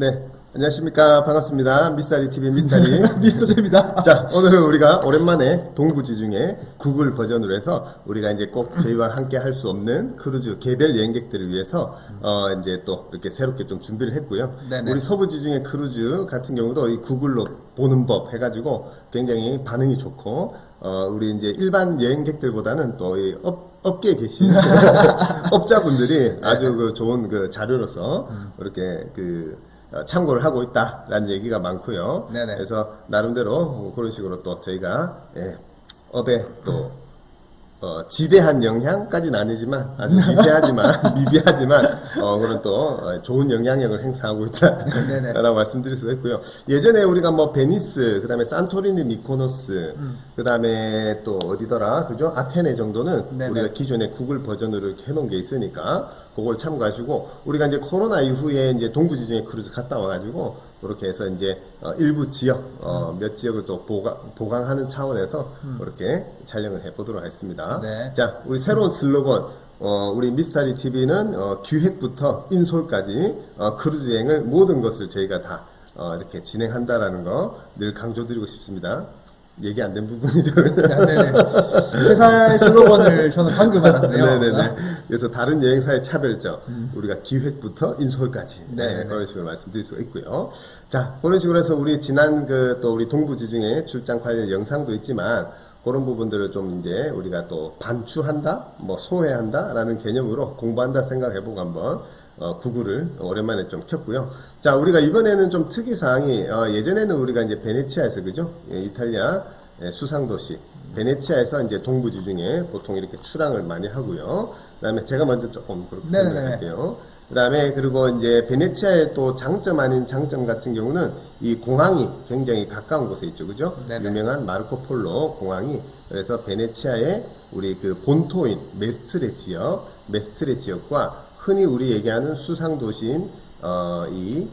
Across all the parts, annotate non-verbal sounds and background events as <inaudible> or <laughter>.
네, 안녕하십니까. 반갑습니다. 미스터리 TV 미스터리. 미스터입니다. <laughs> 자, 오늘은 우리가 오랜만에 동부지중해 구글 버전으로 해서 우리가 이제 꼭 저희와 함께 할 수 없는 크루즈 개별 여행객들을 위해서 어 이제 또 이렇게 새롭게 좀 준비를 했고요. 네네. 우리 서부지중해 크루즈 같은 경우도 이 구글로 보는 법 해가지고 굉장히 반응이 좋고 어 우리 이제 일반 여행객들보다는 또 이 업, 업계에 계신 <laughs> 업자분들이 아주 그 좋은 그 자료로서 이렇게 그 어, 참고를 하고 있다라는 얘기가 많고요. 네네. 그래서 나름대로 그런 식으로 또 저희가 예, 업에 또 어, 지대한 영향까지는 아니지만 아주 미세하지만 <laughs> 미비하지만 어, 그런 또 어, 좋은 영향력을 행사하고. 있다라고 말씀드릴 수가 있고요. 예전에 우리가 뭐 베니스, 그다음에 산토리니, 미코노스, 그다음에 또 어디더라, 그죠? 아테네 정도는 네네. 우리가 기존의 구글 버전으로 이렇게 해놓은 게 있으니까 그걸 참고하시고 우리가 이제 코로나 이후에 이제 동부지중해 크루즈 갔다 와가지고 그렇게 해서 이제 어, 일부 지역 어, 몇 지역을 또 보강, 보강하는 차원에서 그렇게 촬영을 해보도록 하겠습니다. 네. 자, 우리 새로운 슬로건 어, 우리 미스터리 TV는 어, 기획부터 인솔까지 어, 크루즈 여행을 모든 것을 저희가 다 어, 이렇게 진행한다라는 거 늘 강조드리고 싶습니다. 얘기 안 된 부분이죠. 네네. 회사의 슬로건을 저는 방금 알았네요. 네네네. 그래서 다른 여행사의 차별점, 우리가 기획부터 인솔까지 음. 네, 그런 식으로 말씀드릴 수가 있고요. 자, 그런 식으로 해서 우리 지난 그 또 우리 동부지중해 출장 관련 영상도 있지만 그런 부분들을 좀 이제 우리가 또 반추한다, 뭐 소외한다라는 개념으로 공부한다 생각해보고 한번 어, 구글을 오랜만에 좀 켰고요. 자, 우리가 이번에는 좀 특이 사항이 어, 예전에는 우리가 이제 베네치아에서 그죠? 예, 이탈리아 예, 수상도시 베네치아에서 이제 동부지중해 보통 이렇게 출항을 많이 하고요. 그다음에 제가 먼저 조금 그렇게 네네네. 설명할게요. 그다음에 그리고 이제 베네치아의 또 장점 아닌 장점 같은 경우는 이 공항이 굉장히 가까운 곳에 있죠, 그죠? 네네. 유명한 마르코 폴로 공항이 그래서 베네치아의 우리 그 본토인 메스트레 지역, 메스트레 지역과 흔히 우리 얘기하는 수상 도시인 어이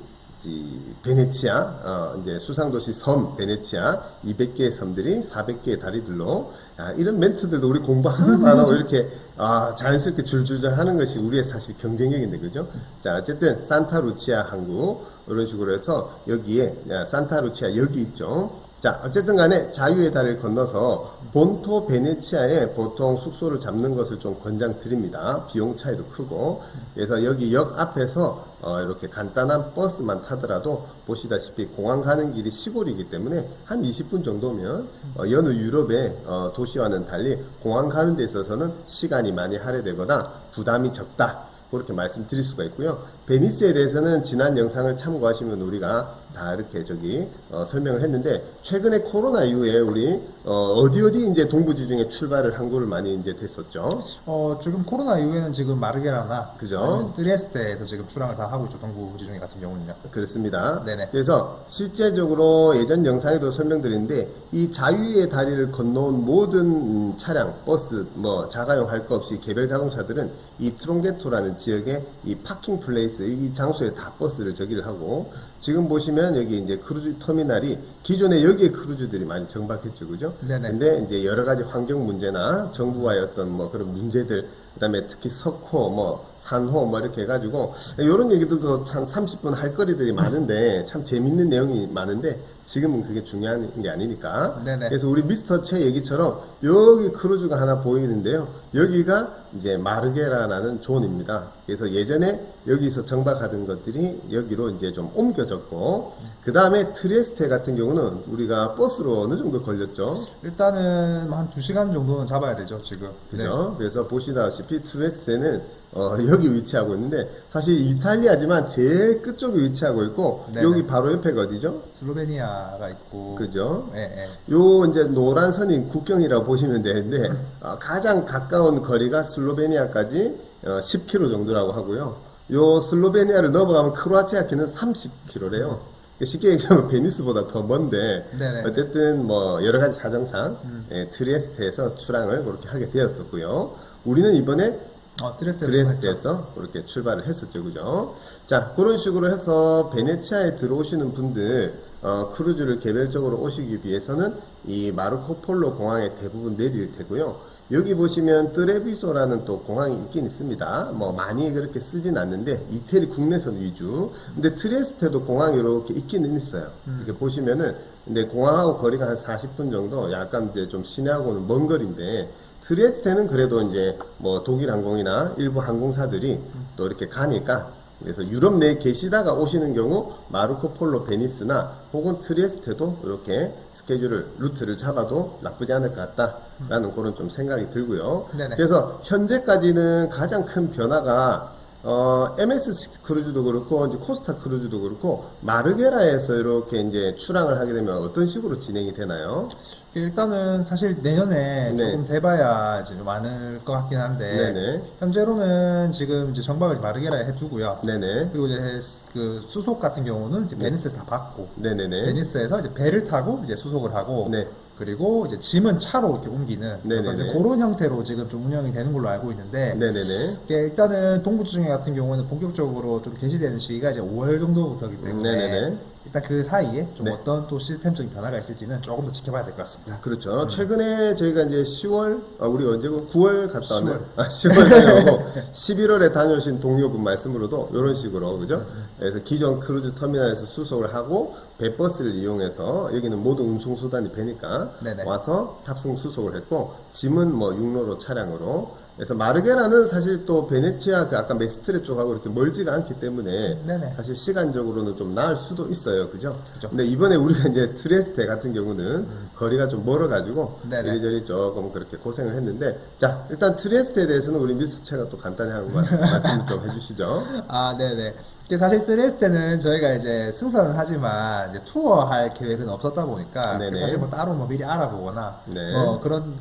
이 베네치아 어 이제 수상도시 섬 베네치아 200개의 섬들이 400개의 다리들로 아, 이런 멘트들도 우리 공부 하나도 안 하고 이렇게 아, 자연스럽게 줄줄줄 하는 것이 우리의 사실 경쟁력인데 그죠? 자 어쨌든 산타루치아 항구 이런 식으로 해서 여기에 야, 산타루치아 여기 있죠. 자 어쨌든 간에 자유의 다리를 건너서 본토 베네치아에 보통 숙소를 잡는 것을 좀 권장드립니다. 비용 차이도 크고 그래서 여기 역 앞에서 어, 이렇게 간단한 버스만 타더라도 보시다시피 공항 가는 길이 시골이기 때문에 한 20분 정도면 어, 여느 유럽의 어, 도시와는 달리 공항 가는 데 있어서는 시간이 많이 할애되거나 부담이 적다. 그렇게 말씀드릴 수가 있고요. 베니스에 대해서는 지난 영상을 참고하시면 우리가 다 이렇게 저기 어, 설명을 했는데 최근에 코로나 이후에 우리 어, 디 어디 이제 동부지중해 출발을 항구를 많이 이제 됐었죠. 어, 지금 코로나 이후에는 지금 마르게라나 그죠. 트리에스테에서 지금 출항을 다 하고 있죠. 동부 지중해 같은 경우는요. 그렇습니다. 네네. 그래서 실제적으로 예전 영상에도 설명드렸는데 이 자유의 다리를 건너온 모든 음, 차량, 버스, 뭐 자가용 할 거 없이 개별 자동차들은 이 트롱게토라는 지역의 이 파킹 플레이스 이 장소에 다 버스를 저기를 하고 지금 보시면 여기 이제 크루즈 터미널이 기존에 여기에 크루즈들이 많이 정박했죠, 그죠? 네네. 근데 이제 여러 가지 환경 문제나 정부와의 어떤 뭐 그런 문제들 그 다음에 특히 석호 뭐 산호 뭐 이렇게 해가지고 이런 얘기들도 참 30분 할 거리들이 많은데 참 재밌는 내용이 많은데 지금은 그게 중요한 게 아니니까 네네. 그래서 우리 미스터 최 얘기처럼 여기 크루즈가 하나 보이는데요 여기가 이제 마르게라라는 존입니다 그래서 예전에 여기서 정박하던 것들이 여기로 이제 좀 옮겨졌고 그 다음에 트리에스테 같은 경우는 우리가 버스로 어느 정도 걸렸죠 일단은 한 2시간 정도는 잡아야 되죠, 지금. 그죠? 그래서 보시다시피 트레스는 어, 여기 위치하고 있는데 사실 이탈리아지만 제일 끝쪽에 위치하고 있고 네네. 여기 바로 옆에가 어디죠? 네. 슬로베니아가 있고. 그죠? 예, 예. 요 이제 노란 선이 국경이라고 보시면 되는데 어, 가장 가까운 거리가 슬로베니아까지 어, 10km 정도라고 하고요. 요 슬로베니아를 넘어가면 크로아티아키는 30km래요. 쉽게 얘기하면 <laughs> 베니스보다 더 먼데 네네. 어쨌든 뭐 여러 가지 사정상 예, 트리에스테에서 출항을 그렇게 하게 되었었고요. 우리는 이번에 어, 트리에스테. 드레스트에서 그렇게 출발을 했었죠, 그죠? 자, 그런 식으로 해서 베네치아에 들어오시는 분들, 어, 크루즈를 개별적으로 오시기 위해서는 이 마르코폴로 공항에 대부분 내릴 테고요. 여기 보시면 트레비소라는 또 공항이 있긴 있습니다. 뭐 많이 그렇게 쓰진 않는데 이태리 국내선 위주. 근데 트레스테도 공항이 이렇게 있기는 있어요. 이렇게 보시면은 근데 공항하고 거리가 한 40분 정도 약간 이제 좀 시내하고는 먼 거리인데 트레스테는 그래도 이제 뭐 독일 항공이나 일부 항공사들이 또 이렇게 가니까 그래서 유럽 내에 계시다가 오시는 경우 마르코 폴로 베니스나 혹은 트리에스테도 이렇게 스케줄을 루트를 잡아도 나쁘지 않을 것 같다라는 그런 좀 생각이 들고요. 네네. 그래서 현재까지는 가장 큰 변화가 어, MS 크루즈도 그렇고 이제 코스타 크루즈도 그렇고 마르게라에서 이렇게 이제 출항을 하게 되면 어떤 식으로 진행이 되나요? 일단은 사실 내년에 네. 조금 돼봐야 이제 많을 것 같긴 한데 네네. 현재로는 지금 이제 정박을 마르게라에 해두고요. 네네. 그리고 이제 그 수속 같은 경우는 이제 네. 베니스에서 다 받고 네네네. 베니스에서 이제 배를 타고 이제 수속을 하고 네. 그리고 이제 짐은 차로 이렇게 옮기는 네네네. 그런 형태로 지금 좀 운영이 되는 걸로 알고 있는데 네네네. 이게 일단은 동부지중해 같은 경우는 본격적으로 좀 개시되는 시기가 이제 5월 정도부터이기 때문에 네네네. 일단 그 사이에 좀 네. 어떤 또 시스템적인 변화가 있을지는 조금 더 지켜봐야 될 것 같습니다. 그렇죠. 최근에 저희가 이제 10월, 아, 우리 언제고 9월 갔다 왔네. 10월. 아, 10월 다녀오고 11월에 다녀오신 동료분 말씀으로도 이런 식으로 그죠? 그래서 기존 크루즈 터미널에서 수속을 하고 배버스를 이용해서 여기는 모든 운송 수단이 배니까 네네. 와서 탑승 수속을 했고 짐은 뭐 육로로 차량으로 그래서 마르게라는 사실 또 베네치아 그 아까 메스트레 쪽하고 이렇게 멀지가 않기 때문에 네네. 사실 시간적으로는 좀 나을 수도 있어요, 그죠? 그죠. 근데 이번에 우리가 이제 트레스테 같은 경우는 거리가 좀 멀어 가지고 네네. 이리저리 조금 그렇게 고생을 했는데 자 일단 트레스테에 대해서는 우리 미수채가 또 간단히 한 말- <laughs> 말씀을 좀 해 주시죠. 아, 네네. 이게 사실 트레스테는 저희가 이제 승선을 하지만 이제 투어할 계획은 없었다 보니까 네네. 사실 뭐 따로 뭐 미리 알아보거나 네. 뭐 그런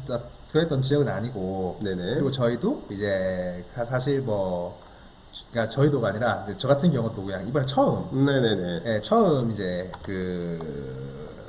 그랬던 지역은 아니고 네네. 그리고 저희 도 이제 사- 사실 뭐 그러니까 저희도가 아니라 저 같은 경우도 그냥 이번에 처음 네네네. 예, 처음 이제 그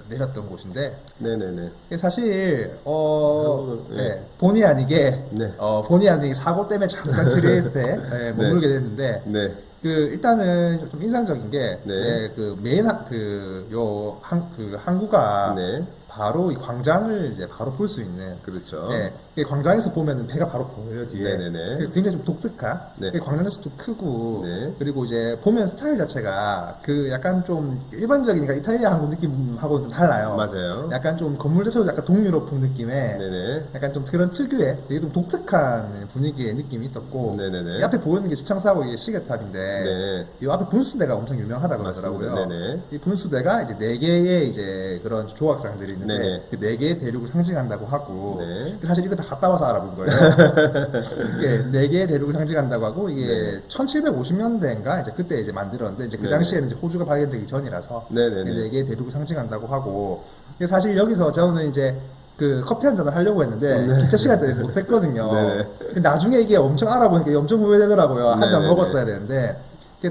내렸던 곳인데 네네네. 이게 사실 어 네, 예. 본의 아니게 네. 어 본의 아니게 사고 때문에 잠깐 <laughs> 트레스테에 예, 머물게 됐는데 네. 그 일단은 좀 인상적인 게 네. 그 메인 그요한그 항구가 네. 바로 이 광장을 이제 바로 볼 수 있는 그렇죠. 네, 이 광장에서 보면은 배가 바로 보여요 뒤에. 네네네. 굉장히 좀 독특한. 네. 이 광장에서도 크고. 네. 그리고 이제 보면 스타일 자체가 그 약간 좀 일반적인 그러니까 이탈리아 항구 느낌하고는 좀 달라요. 맞아요. 약간 좀 건물 자체도 약간 동유럽풍 느낌의 네네. 약간 좀 그런 특유의 되게 좀 독특한 분위기의 느낌이 있었고. 네네네. 이 앞에 보이는 게 시청사고 이게 시계탑인데. 네. 이 앞에 분수대가 엄청 유명하다 그러더라고요. 네네. 이 분수대가 이제 네 개의 이제 그런 조각상들이 있는데 네네. 그네 개의 대륙을 상징한다고 하고 네. 사실 이거 다 갔다 와서 알아본 거예요. <laughs> 이게 네 개의 대륙을 상징한다고 하고 이게 네. 1750년대인가 이제 그때 이제 만들었는데 이제 그 네네. 당시에는 이제 호주가 발견되기 전이라서 네네네. 네 개의 대륙을 상징한다고 하고 사실 여기서 저는 이제 그 커피 한 잔을 하려고 했는데 기차 시간 때문에 못했거든요. 네. 나중에 이게 엄청 알아보니까 엄청 후회되더라고요. 한 잔. 먹었어야 되는데.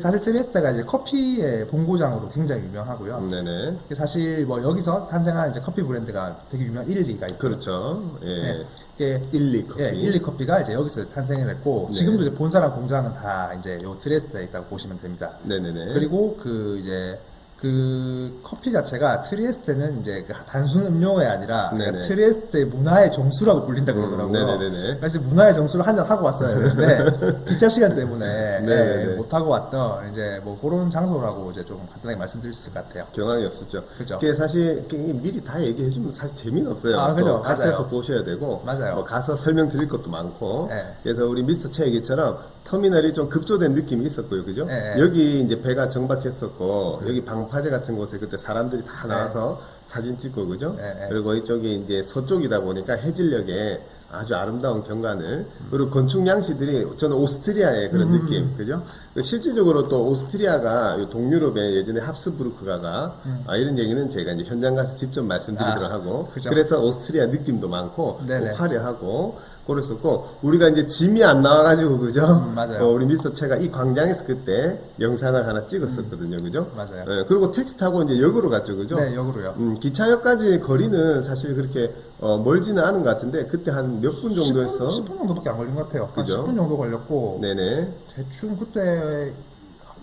사실 트리에스테가 이제 커피의 본고장으로 굉장히 유명하고요. 네네. 사실 뭐 여기서 탄생한 이제 커피 브랜드가 되게 유명한 일리가 있고 그렇죠. 예. 네. 이게 일리 커피. 예, 일리 커피가 이제 여기서 탄생을 했고 네. 지금도 이제 본사랑 공장은 다 이제 요 트리에스테에 있다고 보시면 됩니다. 네네네. 그리고 그 이제 그 커피 자체가 트리에스테는 이제 그 단순 음료가 아니라 네네. 그러니까 트리에스테 문화의 정수라고 불린다 고 그러더라고요. 음. 그래서 문화의 정수를 한 잔 하고 왔어요. 근데 <laughs> 기차 시간 때문에. 예, 못 하고 왔던 이제 뭐 그런 장소라고 이제 좀 간단하게 말씀드릴 수 있을 것 같아요. 경황이 없었죠. 그죠. 그게 사실 미리 다 얘기해 주면 사실 재미가 없어요. 아, 그죠. 맞아요. 보셔야 되고, 맞아요. 뭐 가서 설명 드릴 것도 많고. 네. 그래서 우리 미스터 채 얘기처럼 터미널이 좀 급조된 느낌이 있었고요, 그죠? 네. 여기 이제 배가 정박했었고, 여기 방파제 같은 곳에 그때 사람들이 다 네. 나와서 사진 찍고, 그죠? 네, 네. 그리고 이쪽이 이제 서쪽이다 보니까 해질녘에 아주 아름다운 경관을 그리고 건축 양식들이 저는 오스트리아의 그런 음. 느낌 그죠? 그 실질적으로 또 오스트리아가 요 동유럽의 예전에 합스부르크가가 아, 이런 얘기는 제가 이제 현장 가서 직접 말씀드리도록 음. 아, 하고 그죠. 그래서 오스트리아 느낌도 많고. 또 화려하고 그랬었고 우리가 이제 짐이 안 나와가지고 그죠? 음, 맞아요. <laughs> 어, 우리 미스터 채가 이 광장에서 그때 영상을 하나 찍었었거든요, 그죠? 맞아요. 예, 그리고 택시 타고 이제 역으로 갔죠, 그죠? 네, 역으로요. 음, 기차역까지 거리는 사실 그렇게 어, 멀지는 않은 것 같은데 그때 한 몇분 정도에서 10분, 10분 정도밖에 안 걸린 것 같아요. 한 그죠? 10분 정도 걸렸고 네네 대충 그때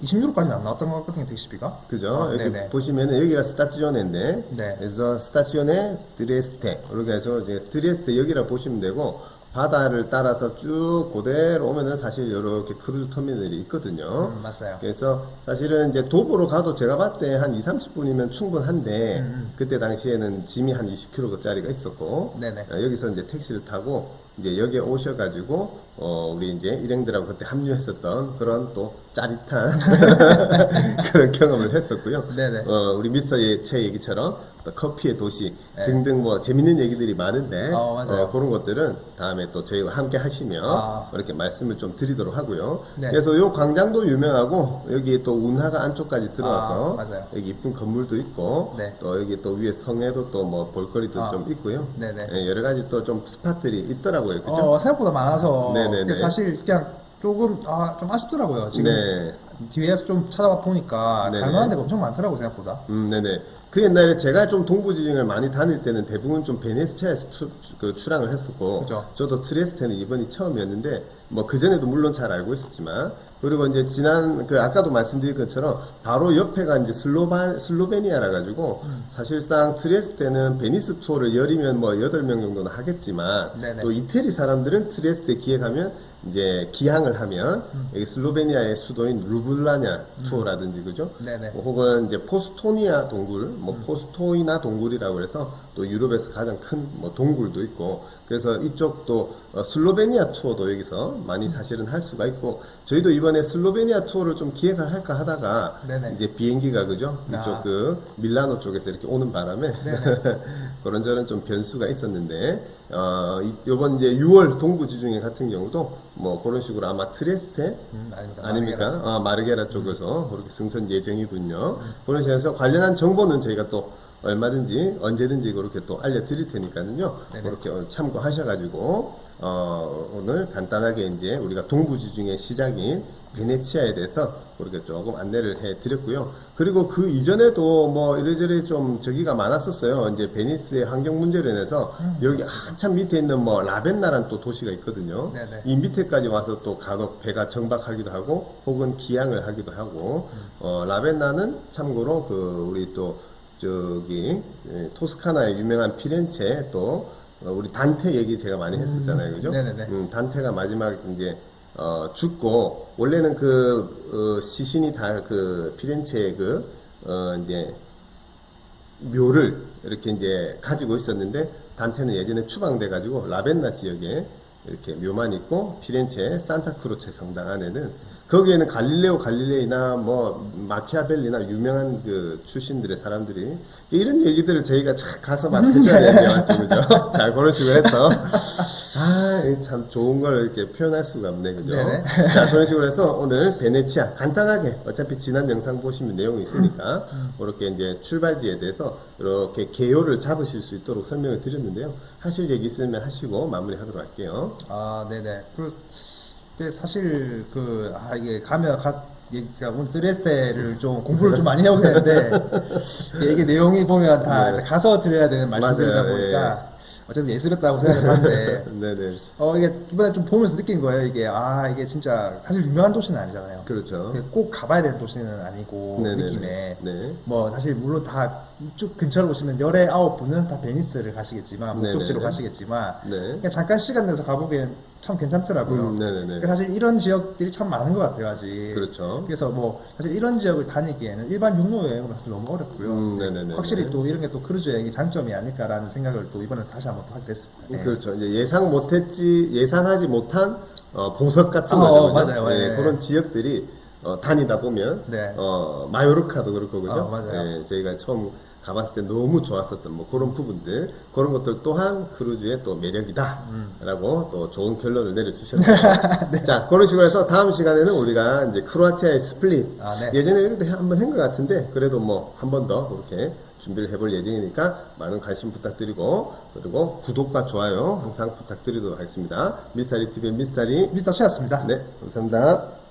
20유로까지는 안 나왔던 것 같거든요 택시비가. 그죠? 어, 여기 네네. 보시면은 여기가 스타치오네인데 네. 그래서 스타치오네 드레스테 이렇게 해서 이제 드레스테 여기라 보시면 되고 바다를 따라서 쭉 그대로 오면은 사실 이렇게 크루즈 터미널이 있거든요. 음, 맞아요. 그래서 사실은 이제 도보로 가도 제가 봤을 때 한 2, 30분이면 충분한데 음, 그때 당시에는 짐이 한 20kg짜리가 있었고 네네. 어, 여기서 이제 택시를 타고 이제 여기에 오셔가지고 어, 우리 이제 일행들하고 그때 합류했었던 그런 또 짜릿한 <laughs> 그런 경험을 했었고요. 네네. 어, 우리 미스터의 제 얘기처럼 또 커피의 도시 네. 등등 뭐 재밌는 얘기들이 많은데 어, 맞아요. 그런 것들은 다음에 또 저희와 함께 하시면 아. 이렇게 말씀을 좀 드리도록 하고요. 네. 그래서 요 광장도 유명하고 여기 또 운하가 안쪽까지 들어와서 아. 여기 이쁜 건물도 있고 네. 또 여기 또 위에 성에도 또 뭐 볼거리도 아. 좀 있고요. 네네. 예, 여러 가지 또 좀 스팟들이 있더라고요. 그죠? 어, 생각보다 많아서 네네네. 사실 그냥 조금 아, 좀 아쉽더라고요. 지금 네. 뒤에서 좀 찾아봐 보니까 네네. 갈만한 데가 엄청 많더라고 생각보다. 음, 네네. 그 옛날에 제가 좀 동부지중을 많이 다닐 때는 대부분 좀 베네치아에서 추, 그 출항을 했었고, 그죠. 저도 트레스테는 이번이 처음이었는데, 뭐 그전에도 물론 잘 알고 있었지만, 그리고 이제 지난 그 아까도 말씀드린 것처럼 바로 옆에가 이제 슬로바 슬로베니아라 가지고 음. 사실상 트레스테는 베니스 투어를 열이면 뭐 8명 정도는 하겠지만 네네. 또 이태리 사람들은 트레스테 기획하면 이제 기항을 하면 음. 여기 슬로베니아의 수도인 루블라냐 투어라든지 그죠? 네네. 뭐 혹은 이제 포스토니아 동굴, 뭐 포스토이나 동굴이라고 해서 또 유럽에서 가장 큰 뭐 동굴도 있고 그래서 이쪽도 어, 슬로베니아 투어도 여기서 많이 사실은 할 수가 있고 저희도 이번에 슬로베니아 투어를 좀 기획을 할까 하다가 네네. 이제 비행기가 그죠 아. 이쪽 그 밀라노 쪽에서 이렇게 오는 바람에 <laughs> 그런저런 좀 변수가 있었는데 어 이- 요번 이제 6월 동부 지중해 같은 경우도 뭐 그런 식으로 아마 트레스테 음, 아닙니다. 아닙니까? 아, 마르게라 쪽에서 그렇게 승선 예정이군요. 그런 식에서 관련한 정보는 저희가 또 얼마든지 언제든지 그렇게 또 알려드릴 테니까요. 네네. 그렇게 참고하셔가지고 어, 오늘 간단하게 이제 우리가 동부지중해 시작인 베네치아에 대해서 그렇게 조금 안내를 해 드렸고요. 그리고 그 이전에도 뭐 이래저래 좀 저기가 많았었어요. 이제 베니스의 환경 문제로 인해서 여기 한참 밑에 있는 뭐 라벤나란 또 도시가 있거든요. 네네. 이 밑에까지 와서 또 간혹 배가 정박하기도 하고 혹은 기항을 하기도 하고 어, 라벤나는 참고로 그 우리 또 저기 예, 토스카나의 유명한 피렌체 또 어, 우리 단테 얘기 제가 많이 했었잖아요, 그죠? 네네네. 음, 단테가 마지막 이제 어, 죽고 원래는 그 어, 시신이 다 그 피렌체의 그 어, 이제 묘를 이렇게 이제 가지고 있었는데 단테는 예전에 추방돼 가지고 라벤나 지역에 이렇게 묘만 있고 피렌체 산타크로체 성당 안에는 거기에는 갈릴레오 갈릴레이나 뭐 마키아벨리나 유명한 그 출신들의 사람들이 이런 얘기들을 저희가 잘 가서 막 <laughs> 그죠? 잘 그런 식으로 해서 참 좋은 걸 이렇게 표현할 수가 없네, 그죠? 네네. 자, 그런 식으로 해서 오늘 베네치아 간단하게 어차피 지난 영상 보시면 내용이 있으니까 그렇게 이제 출발지에 대해서 이렇게 개요를 잡으실 수 있도록 설명을 드렸는데요. 하실 얘기 있으면 하시고 마무리하도록 할게요. 아, 네네. 그, 사실 그, 아, 이게 가면 가, 얘기가 오늘 드레스테를 좀 공부를 좀 많이 해오게 되는데, <laughs> 이게 내용이 보면 다 네. 가서 드려야 되는 말씀들이다 보니까, 어쨌든 예술했다고 생각을 하는데, <laughs> 네네. 어, 이게 이번에 좀 보면서 느낀 거예요. 이게, 아, 이게 진짜 사실 유명한 도시는 아니잖아요. 그렇죠. 꼭 가봐야 되는 도시는 아니고, 네네네. 느낌에. 네. 뭐 사실 물론 다 이쪽 근처로 오시면 열의 아홉 분은 다 베니스를 가시겠지만 목적지로 네네네. 가시겠지만 네. 그냥 잠깐 시간 내서 가보기엔 참 괜찮더라고요. 음, 네네네. 그러니까 사실 이런 지역들이 참 많은 것 같아요 아직. 그렇죠. 그래서 뭐 사실 이런 지역을 다니기에는 일반 육로 여행으로 사실 너무 어렵고요. 음, 네네네. 확실히 또 이런 게 또 크루즈 여행이 장점이 아닐까라는 생각을 또 이번에 다시 한번 또 하게 됐습니다. 네. 그렇죠. 이제 예상 못했지, 예상하지 못한 어, 보석 같은 아, 거죠. 어? 맞아요. 네, 네. 그런 지역들이 어, 다니다 보면 네. 어, 마요르카도 그렇고 그죠? 아, 맞아요. 네, 저희가 처음 가봤을 때 너무 좋았었던 뭐 그런 부분들 그런 것들 또한 크루즈의 또 매력이다라고 음. 또 좋은 결론을 내려주셨어요. <laughs> 네. 자 그런 식으로 해서 다음 시간에는 우리가 이제 크로아티아의 스플릿 아, 네. 예전에 여기도 한번 한 것 같은데 그래도 뭐 한 번 더 그렇게 준비를 해볼 예정이니까 많은 관심 부탁드리고 그리고 구독과 좋아요 항상 부탁드리도록 하겠습니다. 미스터리 TV의 미스터리 미스터 최였습니다. 네 감사합니다.